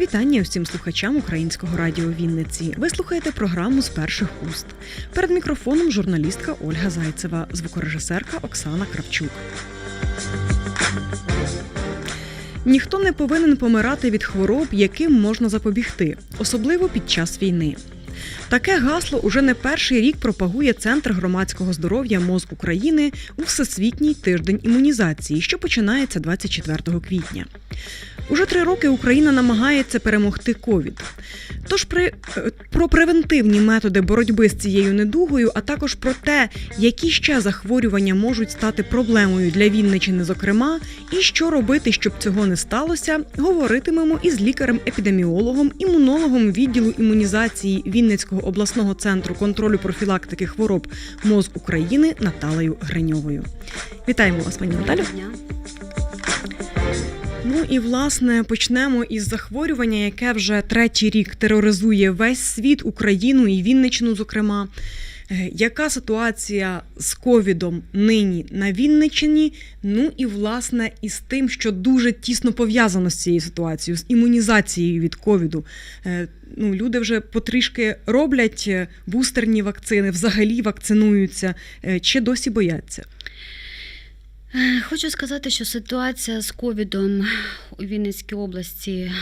Вітання усім слухачам українського радіо Вінниці. Ви слухаєте програму з перших уст. Перед мікрофоном журналістка Ольга Зайцева, звукорежисерка Оксана Кравчук. Ніхто не повинен помирати від хвороб, яким можна запобігти, особливо під час війни. Таке гасло уже не перший рік пропагує Центр громадського здоров'я МОЗ України у Всесвітній тиждень імунізації, що починається 24 квітня. Уже три роки Україна намагається перемогти ковід. Тож при, е, про превентивні методи боротьби з цією недугою, а також про те, які ще захворювання можуть стати проблемою для Вінничини, зокрема, і що робити, щоб цього не сталося, говоритимемо із лікарем-епідеміологом, імунологом відділу імунізації Вінницького обласного центру контролю профілактики хвороб МОЗ України Наталею Гриньовою. Вітаємо вас, пані Наталю. Ну і власне почнемо із захворювання, яке вже третій рік тероризує весь світ, Україну і Вінниччину, зокрема. Е, Яка ситуація з ковідом нині на Вінниччині? Ну і власне із тим, що дуже тісно пов'язано з цією ситуацією, з імунізацією від ковіду. Е, Ну, люди вже потрішки роблять е, бустерні вакцини, взагалі вакцинуються, чи досі бояться? Хочу сказати, що ситуація з ковідом у Вінницькій області е,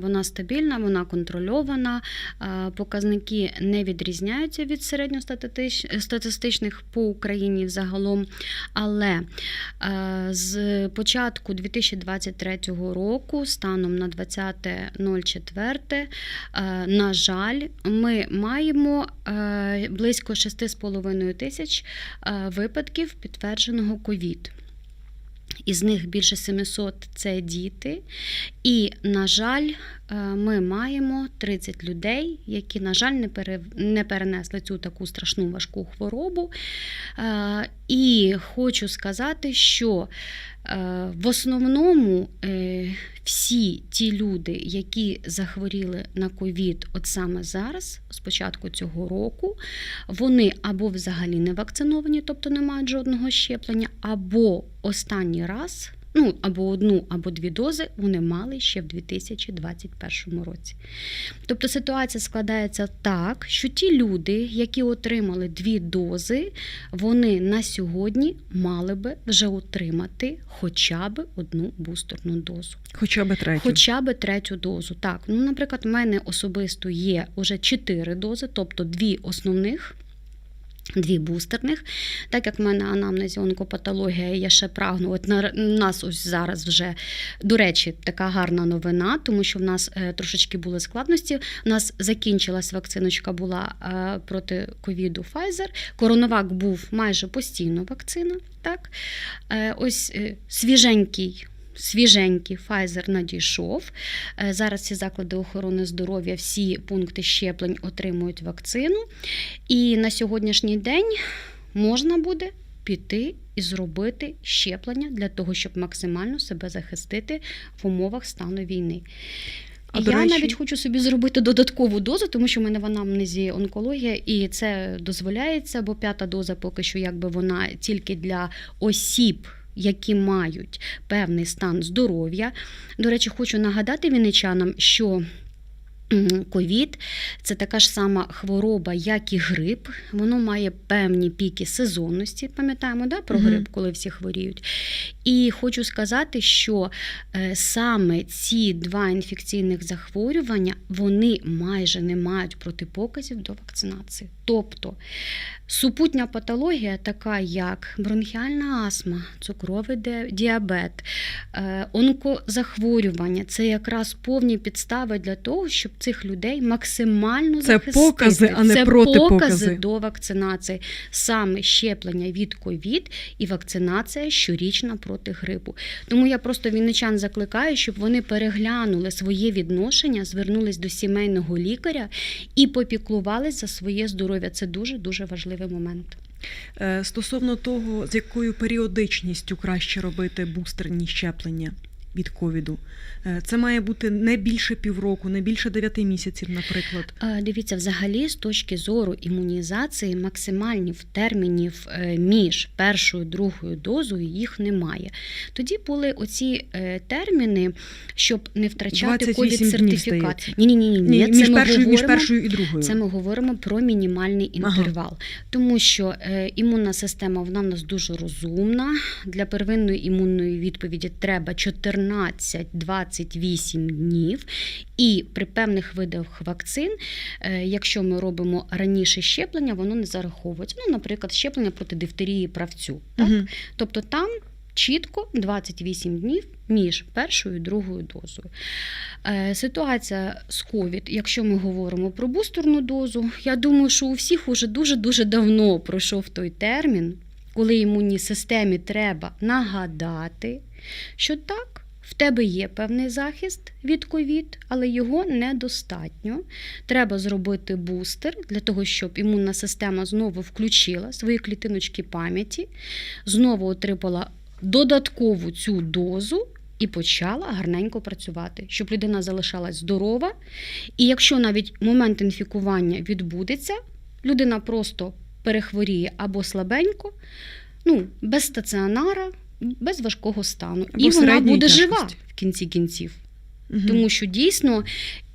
вона стабільна, вона контрольована. е, Показники не відрізняються від середньостатистичних по Україні загалом. Але е, з початку 2023 року, станом на 20.04, е, на жаль, ми маємо близько 6,5 тисяч випадків підтвердженого ковід. Із них більше 700 – це діти. І, на жаль, е, ми маємо 30 людей, які, на жаль, не, не перенесли цю таку страшну важку хворобу. Е, І хочу сказати, що в основному е, всі ті люди, які захворіли на ковід от саме зараз, з початку цього року, вони або взагалі не вакциновані, тобто не мають жодного щеплення, або останній раз. Ну, або одну, або дві дози вони мали ще в 2021 році. Тобто ситуація складається так, що ті люди, які отримали дві дози, вони на сьогодні мали би вже отримати хоча б одну бустерну дозу. Хоча б третю. Хоча б третю дозу. Так, ну, наприклад, в мене особисто є вже чотири дози, тобто дві основних. Дві бустерних, так як в мене анамнезі онкопатологія, я ще прагну. От на нас ось зараз вже, до речі, така гарна новина, тому що в нас е, трошечки були складності. У нас закінчилась вакциночка була е, проти ковіду Pfizer. Коронавак був майже постійно вакцина. Так? Е, ось свіженький свіженький Pfizer надійшов. Е, Зараз ці заклади охорони здоров'я, всі пункти щеплень отримують вакцину. І на сьогоднішній день можна буде піти і зробити щеплення для того, щоб максимально себе захистити в умовах стану війни. А, я речі- навіть хочу собі зробити додаткову дозу, тому що в мене в анамнезі онкологія, і це дозволяється, бо п'ята доза поки що якби вона тільки для осіб. Які мають певний стан здоров'я. До речі, хочу нагадати вінничанам, що ковід це така ж сама хвороба, як і грип. Воно має певні піки сезонності. Пам'ятаємо да, про грип, коли всі хворіють. І хочу сказати, що е, саме ці два інфекційних захворювання вони майже не мають протипоказів до вакцинації. Тобто супутня патологія, така як бронхіальна астма, цукровий діабет, е, онкозахворювання це якраз повні підстави для того, щоб цих людей максимально Це захистити. покази, а не це протипокази. покази до вакцинації, саме щеплення від ковід і вакцинація щорічна проти грипу. Тому я просто вінничан закликаю, щоб вони переглянули своє відношення, звернулись до сімейного лікаря і попіклувались за своє здоров'я. Це дуже дуже важливий момент. Е, Стосовно того, з якою періодичністю краще робити бустерні щеплення. Від ковіду? Е, Це має бути не більше півроку, не більше 9 місяців, наприклад. Дивіться, взагалі, з точки зору імунізації, максимальних термінів е, між першою і другою дозою їх немає. Тоді були оці е, терміни, щоб не втрачати ковід сертифікат. Ні, ні, ні, ні. Ні, це між, ми першою, між першою і другою. Це ми говоримо про мінімальний Ага. інтервал, тому що імунна система вона в нас дуже розумна. Для первинної імунної відповіді треба 14-28 днів. І при певних видах вакцин, е, якщо ми робимо раніше щеплення, воно не зараховується. Ну, наприклад, щеплення проти дифтерії правцю. Так? Мгм. Тобто там чітко 28 днів між першою і другою дозою. Е, Ситуація з ковід, якщо ми говоримо про бустерну дозу, я думаю, що у всіх уже дуже-дуже давно пройшов той термін, коли імунній системі треба нагадати, що так. В тебе є певний захист від ковід, але його недостатньо. Треба зробити бустер для того, щоб імунна система знову включила свої клітиночки пам'яті, знову отримала додаткову цю дозу і почала гарненько працювати, щоб людина залишалась здорова. І якщо навіть момент інфікування відбудеться, людина просто перехворіє або слабенько, ну, без стаціонара, без важкого стану. Або і вона буде буде жива в кінці кінців. Угу. Тому що дійсно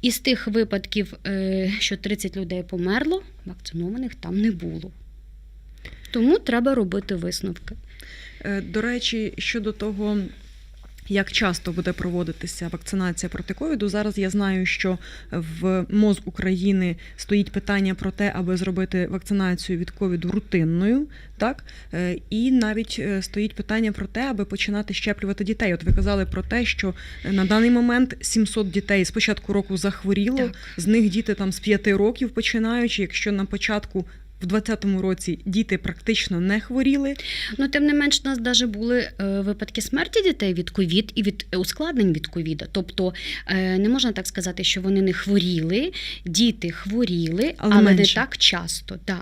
із тих випадків, е, що 30 людей померло, вакцинованих там не було. Тому треба робити висновки. Е, До речі, щодо того, як часто буде проводитися вакцинація проти ковіду, зараз я знаю, що в МОЗ України стоїть питання про те, аби зробити вакцинацію від ковіду рутинною, так Е, і навіть е, стоїть питання про те, аби починати щеплювати дітей. От ви казали про те, що е, на даний момент 700 дітей з початку року захворіло, Так. з них діти там з 5 років починаючи. Якщо на початку в 2020 році діти практично не хворіли, Ну, тим не менш, у нас навіть були е, випадки смерті дітей від ковід і від е, ускладнень від ковіда. Тобто е, не можна так сказати, що вони не хворіли, діти хворіли, Але але, не так часто. Да.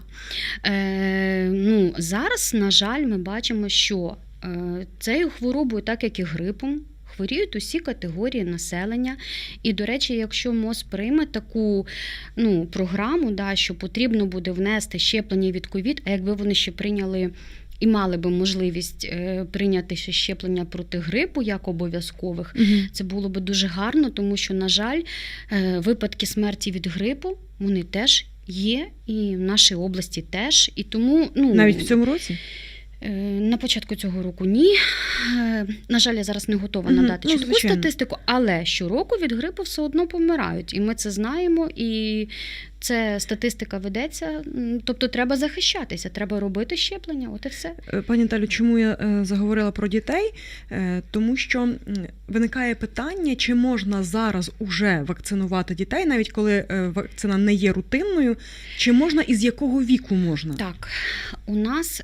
Е, ну, зараз, на жаль, ми бачимо, що цією хворобою, так як і грипом, хворіють усі категорії населення. І, до речі, якщо МОЗ прийме таку ну, програму, да, що потрібно буде внести щеплення від ковід, а якби вони ще прийняли. І мали би можливість е, прийняти ще щеплення проти грипу як обов'язкових. Це було би дуже гарно, тому що, на жаль, е, випадки смерті від грипу вони теж є, і в нашій області теж. І тому ну навіть в цьому році. Е, На початку цього року ні. Е, На жаль, я зараз не готова Мгм, надати ну, чітку звичайно. статистику, але щороку від грипу все одно помирають. І ми це знаємо, і це статистика ведеться. Тобто треба захищатися, треба робити щеплення. От і все. Е, Пані Талю, чому я заговорила про дітей? Тому що виникає питання, чи можна зараз уже вакцинувати дітей, навіть коли вакцина не є рутинною, чи можна і з якого віку можна? Так, у нас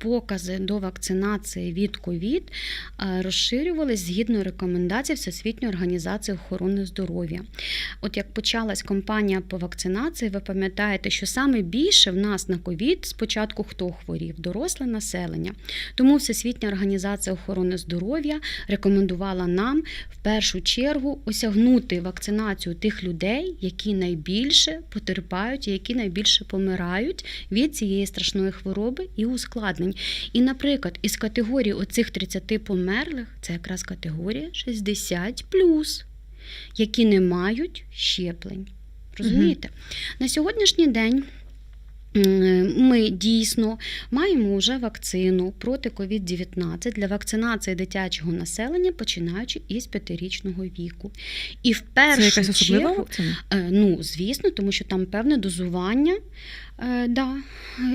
покази до вакцинації від ковід е, розширювались згідно рекомендацій Всесвітньої організації охорони здоров'я. От як почалась кампанія по вакцинації, ви пам'ятаєте, що саме більше в нас на ковід спочатку хто хворів? Доросле населення. Тому Всесвітня організація охорони здоров'я рекомендувала нам в першу чергу осягнути вакцинацію тих людей, які найбільше потерпають які найбільше помирають від цієї страшної хвороби і ускладнень. І, наприклад, із категорії оцих 30 померлих це якраз категорія 60 які не мають щеплень. Розумієте? На сьогоднішній день. Ми дійсно маємо вже вакцину проти COVID-19 для вакцинації дитячого населення, починаючи із п'ятирічного віку. І в першу Це якась особлива чергу, вакцина? Е, Ну, звісно, тому що там певне дозування. Е, да.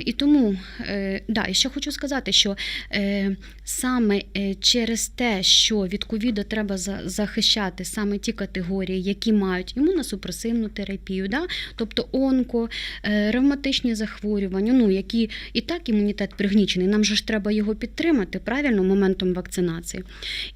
І тому, е, да, і ще хочу сказати, що е, саме через те, що від ковіду треба захищати саме ті категорії, які мають імуносупресивну терапію, да? тобто онко, ревматичні захворювання, ну, які і так імунітет пригнічений, нам же ж треба його підтримати правильно моментом вакцинації.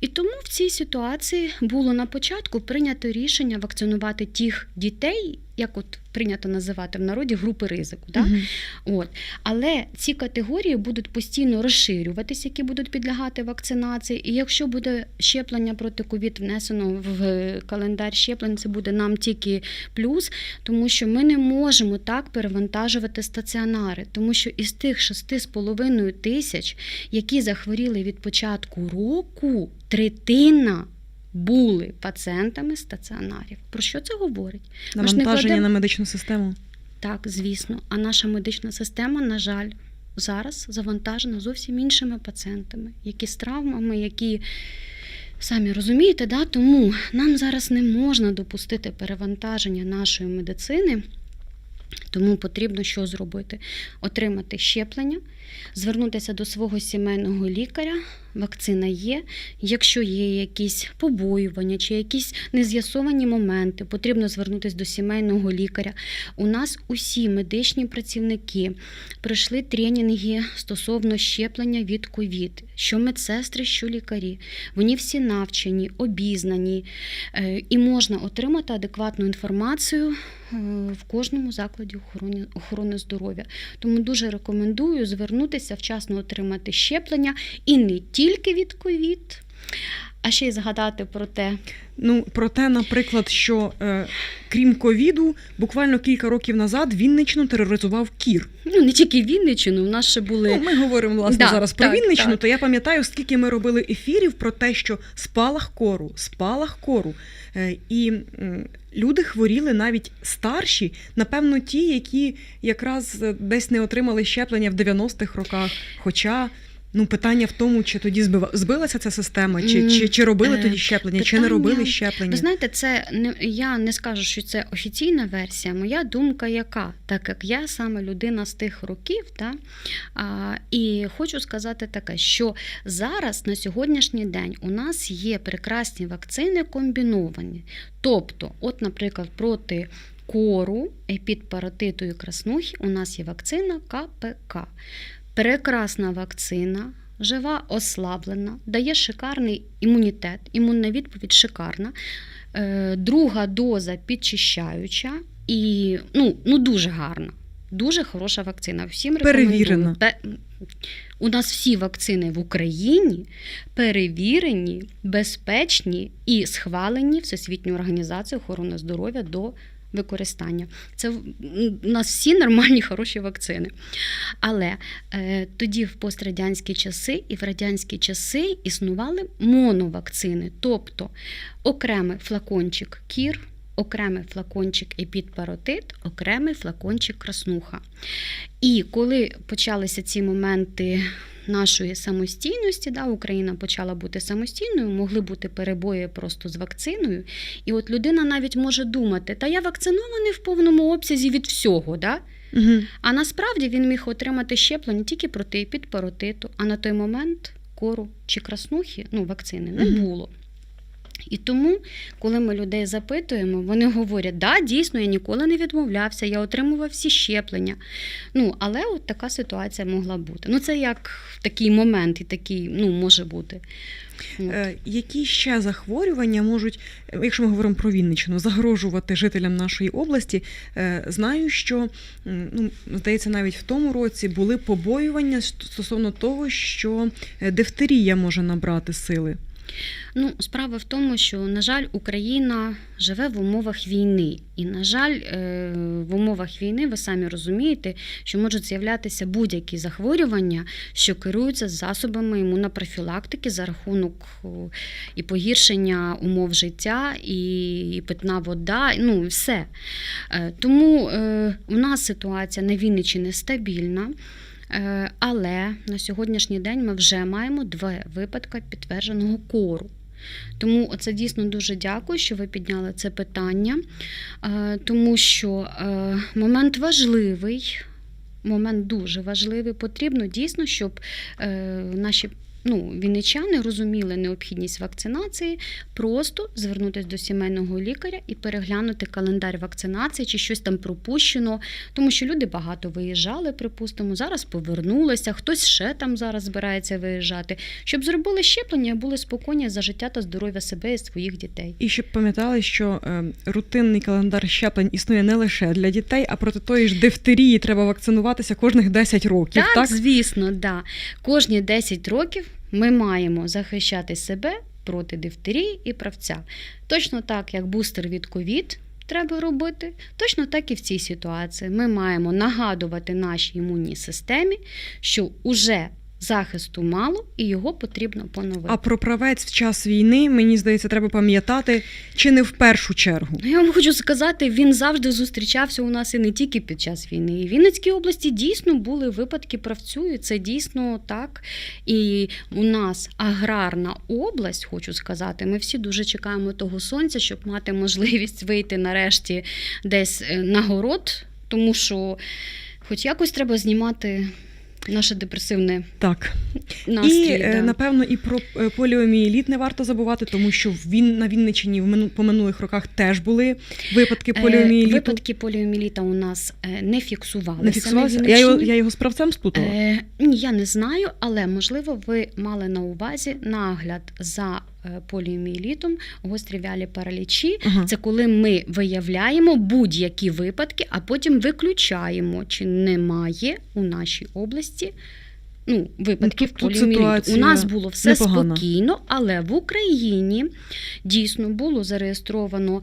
І тому в цій ситуації було на початку прийнято рішення вакцинувати тих дітей, як от прийнято називати в народі, групи ризику. Да? Мгм. От. Але ці категорії будуть постійно розширюватися, які будуть підлягати вакцинації. І якщо буде щеплення проти ковід внесено в календар щеплень, це буде нам тільки плюс, тому що ми не можемо так перевантажувати стаціонари, тому що із тих 6,5 тисяч, які захворіли від початку року, третина. Були пацієнтами стаціонарів. Про що це говорить? Навантаження кладемо- на медичну систему. Так, звісно. А наша медична система, на жаль, зараз завантажена зовсім іншими пацієнтами, які з травмами, які. Самі розумієте, да? тому нам зараз не можна допустити перевантаження нашої медицини, тому потрібно що зробити? Отримати щеплення, звернутися до свого сімейного лікаря. Вакцина є. Якщо є якісь побоювання чи якісь нез'ясовані моменти, потрібно звернутися до сімейного лікаря. У нас усі медичні працівники пройшли тренінги стосовно щеплення від ковід, що медсестри, що лікарі. Вони всі навчені, обізнані, е, і можна отримати адекватну інформацію е, в кожному закладі охорони, охорони здоров'я. Тому дуже рекомендую звернутися, вчасно отримати щеплення і не тільки від ковід. А ще й згадати про те, Ну, про те, наприклад, що е, крім ковіду, буквально кілька років назад Вінничну тероризував кір. ну не тільки Вінниччину, у нас ще були Ну, ми говоримо власне Да, зараз про так, Вінничну, так. то я пам'ятаю, скільки ми робили ефірів про те, що спалах кору, спалах кору. Е, і м, люди хворіли навіть старші, напевно, ті, які якраз е, десь не отримали щеплення в 90-х роках. Хоча. Ну, питання в тому, чи тоді збилася ця система, чи, чи, чи робили е, тоді щеплення, чи не робили щеплення. Ви знаєте, це не я не скажу, що це офіційна версія. Моя думка яка, так як я саме людина з тих років, та, а, і хочу сказати таке, що зараз на сьогоднішній день у нас є прекрасні вакцини комбіновані. Тобто, от, наприклад, проти кору, епідпаратиту і краснухи у нас є вакцина КПК. Прекрасна вакцина. Жива ослаблена, дає шикарний імунітет, імунна відповідь шикарна. Е, друга доза підчищаюча і ну, ну дуже гарна. Дуже хороша вакцина. Всім. Перевірена. У нас всі вакцини в Україні перевірені, безпечні і схвалені Всесвітньою організацією охорони здоров'я до використання. Це в- у нас всі нормальні, хороші вакцини. Але е, тоді в пострадянські часи і в радянські часи існували моновакцини, тобто окремий флакончик кір, окремий флакончик епідпаротит, окремий флакончик краснуха. І коли почалися ці моменти нашої самостійності, да, Україна почала бути самостійною, могли бути перебої просто з вакциною. І от людина навіть може думати, та я вакцинований в повному обсязі від всього. Да? Угу. А насправді він міг отримати щеплення тільки проти епідпаротиту, а на той момент кору чи краснухи, ну, вакцини не Мгм. було. І тому, коли ми людей запитуємо, вони говорять, да, дійсно, я ніколи не відмовлявся, я отримував всі щеплення. Ну, але от така ситуація могла бути. Ну, це як такий момент і такий, ну, може бути. От. Е, Які ще захворювання можуть, якщо ми говоримо про Вінниччину, загрожувати жителям нашої області? Е, Знаю, що ну, здається, навіть в тому році були побоювання стосовно того, що е, дифтерія може набрати сили. Ну, справа в тому, що, на жаль, Україна живе в умовах війни. І, на жаль, е, в умовах війни ви самі розумієте, що можуть з'являтися будь-які захворювання, що керуються засобами імунопрофілактики за рахунок і погіршення умов життя, і, питна вода, ну все. Е, Тому е, в нас ситуація на Вінниччині стабільна. Е, Але на сьогоднішній день ми вже маємо два випадки підтвердженого кору. Тому це дійсно дуже дякую, що ви підняли це питання, е, тому що е, момент важливий. Момент дуже важливий. Потрібно дійсно, щоб наші ну, вінничани розуміли необхідність вакцинації, просто звернутися до сімейного лікаря і переглянути календар вакцинації, чи щось там пропущено, тому що люди багато виїжджали, припустимо, зараз повернулися, хтось ще там зараз збирається виїжджати, щоб зробили щеплення і були спокійні за життя та здоров'я себе і своїх дітей. І щоб пам'ятали, що е, рутинний календар щеплень існує не лише для дітей, а проти тої ж дифтерії треба вакцинуватися кожних 10 років. Так, Так, звісно, да. Кожні 10 років ми маємо захищати себе проти дифтерії і правця. Точно так, як бустер від ковід треба робити, точно так і в цій ситуації. Ми маємо нагадувати нашій імунній системі, що уже захисту мало і його потрібно поновити. А про правець в час війни, мені здається, треба пам'ятати чи не в першу чергу. Ну, Я вам хочу сказати, він завжди зустрічався у нас і не тільки під час війни. І в Вінницькій області дійсно були випадки правцю, і це дійсно так. І у нас аграрна область, хочу сказати, ми всі дуже чекаємо того сонця, щоб мати можливість вийти нарешті десь е, на город, тому що хоч якось треба знімати наше депресивне Так. настрій. і е, да. напевно і про е, поліомієліт не варто забувати, тому що він на Вінниччині в по минулих роках теж були випадки Е, поліомієліту. Випадки поліоміліта у нас не фіксувалися. Не на фіксувалося? Я його, я його з правцем сплутала. Е, ні, я не знаю, але можливо, ви мали на увазі нагляд за е, поліомієлітом, гострі вялі паралічі. Ага. Це коли ми виявляємо будь-які випадки, а потім виключаємо, чи немає у нашій області. Ну, випадків тут поліомієліту. У нас було все непогана. спокійно, але в Україні дійсно було зареєстровано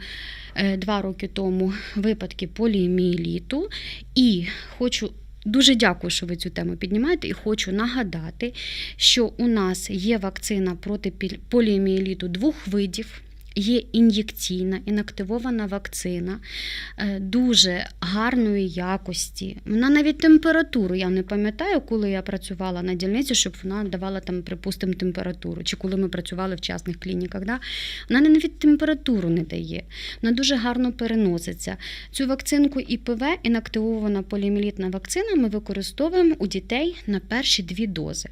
е, два роки тому випадки поліомієліту. І хочу дуже дякую, що ви цю тему піднімаєте. І хочу нагадати, що у нас є вакцина проти поліомієліту двох видів. Є ін'єкційна інактивована вакцина е, дуже гарної якості. Вона навіть температуру. Я не пам'ятаю, коли я працювала на дільниці, щоб вона давала там, припустимо, температуру, чи коли ми працювали в частних клініках. Да? Вона навіть температуру не дає. Вона дуже гарно переноситься. Цю вакцинку ІПВ, інактивована поліоміелітна вакцина, ми використовуємо у дітей на перші дві дози.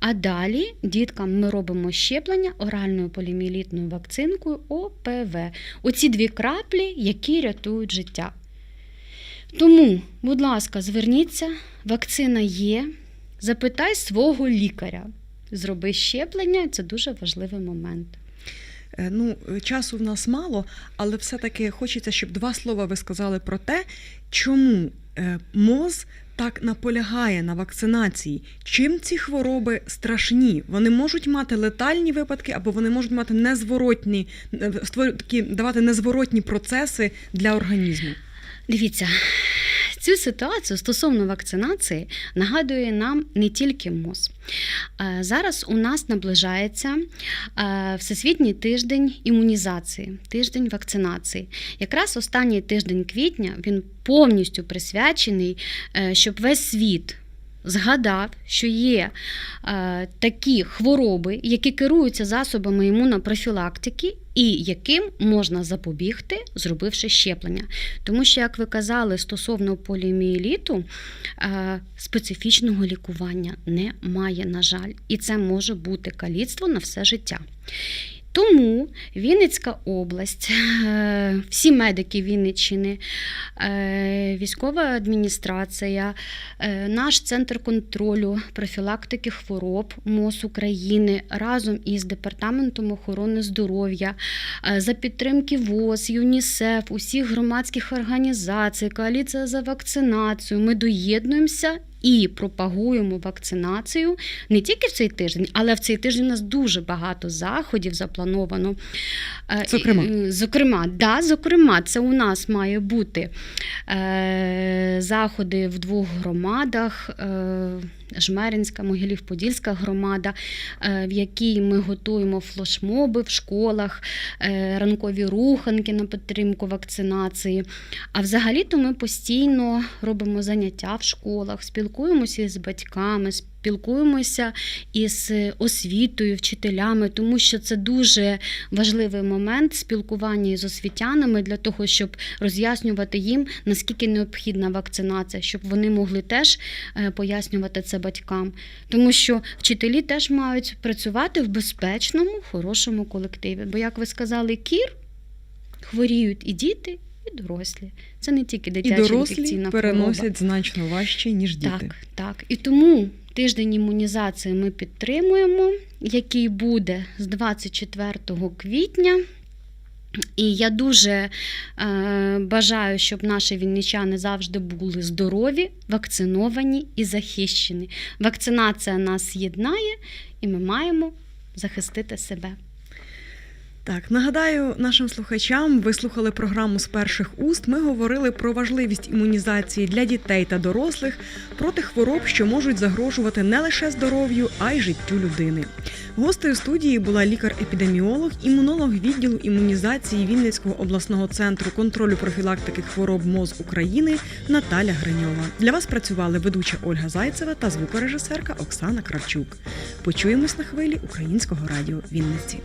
А далі діткам ми робимо щеплення оральною поліоміелітною вакцинкою ОПВ. Оці дві краплі, які рятують життя. Тому, будь ласка, зверніться, вакцина є. Запитай свого лікаря. Зроби щеплення, це дуже важливий момент. Е, Ну, часу в нас мало, але все-таки хочеться, щоб два слова ви сказали про те, чому е, МОЗ так наполягає на вакцинації. Чим ці хвороби страшні? Вони можуть мати летальні випадки, або вони можуть мати незворотні, е, такі давати незворотні процеси для організму. Дивіться, цю ситуацію стосовно вакцинації нагадує нам не тільки МОЗ. Е, Зараз у нас наближається е, Всесвітній тиждень імунізації, тиждень вакцинації. Якраз останній тиждень квітня він повністю присвячений, е, щоб весь світ. Згадав, що є е, такі хвороби, які керуються засобами імунопрофілактики, і яким можна запобігти, зробивши щеплення. Тому що, як ви казали, стосовно поліомієліту, е, специфічного лікування немає, на жаль, і це може бути каліцтво на все життя. Тому Вінницька область, е, всі медики Вінниччини, е, військова адміністрація, е, наш центр контролю профілактики хвороб МОЗ України разом із департаментом охорони здоров'я за підтримки ВОЗ, ЮНІСЕФ, усіх громадських організацій, коаліція за вакцинацію. Ми доєднуємося. І пропагуємо вакцинацію не тільки в цей тиждень, але в цей тиждень у нас дуже багато заходів заплановано. Е, Зокрема? е, Зокрема, да, зокрема, це у нас має бути е, заходи в двох громадах. Е, Жмеринська, Могилів-Подільська громада, е, в якій ми готуємо флешмоби в школах, е, ранкові руханки на підтримку вакцинації. А взагалі-то ми постійно робимо заняття в школах, спілкуємося з батьками, спілкуємося із освітою, вчителями, тому що це дуже важливий момент спілкування з освітянами для того, щоб роз'яснювати їм, наскільки необхідна вакцинація, щоб вони могли теж е, пояснювати це батькам. Тому що вчителі теж мають працювати в безпечному, хорошому колективі. Бо, як ви сказали, кір хворіють і діти, і дорослі. Це не тільки І дорослі переносять хвороба. значно важче, ніж діти. Так, так. І тому тиждень імунізації ми підтримуємо, який буде з 24 квітня. І я дуже е, бажаю, щоб наші вінничани завжди були здорові, вакциновані і захищені. Вакцинація нас єднає, і ми маємо захистити себе. Так, нагадаю нашим слухачам, ви слухали програму з перших уст. Ми говорили про важливість імунізації для дітей та дорослих проти хвороб, що можуть загрожувати не лише здоров'ю, а й життю людини. Гостею студії була лікар-епідеміолог, імунолог відділу імунізації Вінницького обласного центру контролю профілактики хвороб МОЗ України Наталя Гриньова. Для вас працювали ведуча Ольга Зайцева та звукорежисерка Оксана Кравчук. Почуємось на хвилі українського радіо Вінниці.